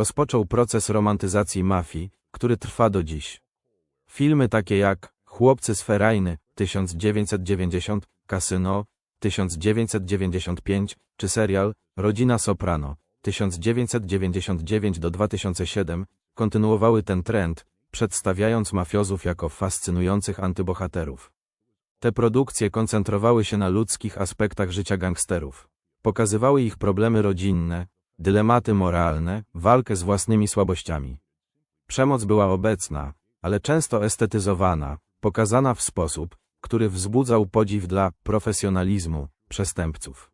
rozpoczął proces romantyzacji mafii, który trwa do dziś. Filmy takie jak Chłopcy z Ferajny 1990, Kasyno 1995 czy serial Rodzina Soprano 1999 do 2007 kontynuowały ten trend, przedstawiając mafiozów jako fascynujących antybohaterów. Te produkcje koncentrowały się na ludzkich aspektach życia gangsterów. Pokazywały ich problemy rodzinne, dylematy moralne, walkę z własnymi słabościami. Przemoc była obecna, ale często estetyzowana, pokazana w sposób, który wzbudzał podziw dla profesjonalizmu przestępców.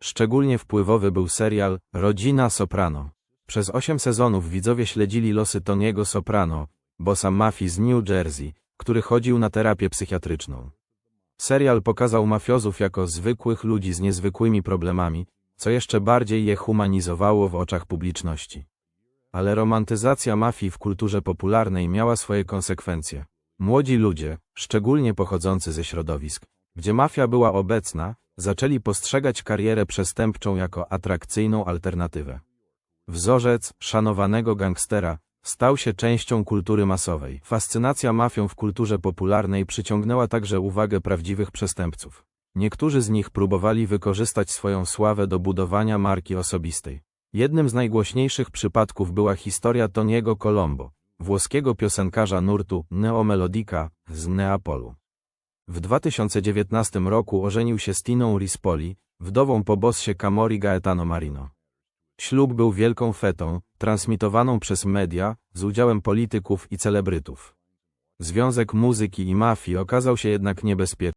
Szczególnie wpływowy był serial Rodzina Soprano. Przez osiem sezonów widzowie śledzili losy Toniego Soprano, bossa mafii z New Jersey, który chodził na terapię psychiatryczną. Serial pokazał mafiozów jako zwykłych ludzi z niezwykłymi problemami, co jeszcze bardziej je humanizowało w oczach publiczności. Ale romantyzacja mafii w kulturze popularnej miała swoje konsekwencje. Młodzi ludzie, szczególnie pochodzący ze środowisk, gdzie mafia była obecna, zaczęli postrzegać karierę przestępczą jako atrakcyjną alternatywę. Wzorzec szanowanego gangstera stał się częścią kultury masowej. Fascynacja mafią w kulturze popularnej przyciągnęła także uwagę prawdziwych przestępców. Niektórzy z nich próbowali wykorzystać swoją sławę do budowania marki osobistej. Jednym z najgłośniejszych przypadków była historia Toniego Colombo, włoskiego piosenkarza nurtu Neomelodica z Neapolu. W 2019 roku ożenił się z Tiną Rispoli, wdową po bossie Camori Gaetano Marino. Ślub był wielką fetą, transmitowaną przez media, z udziałem polityków i celebrytów. Związek muzyki i mafii okazał się jednak niebezpieczny.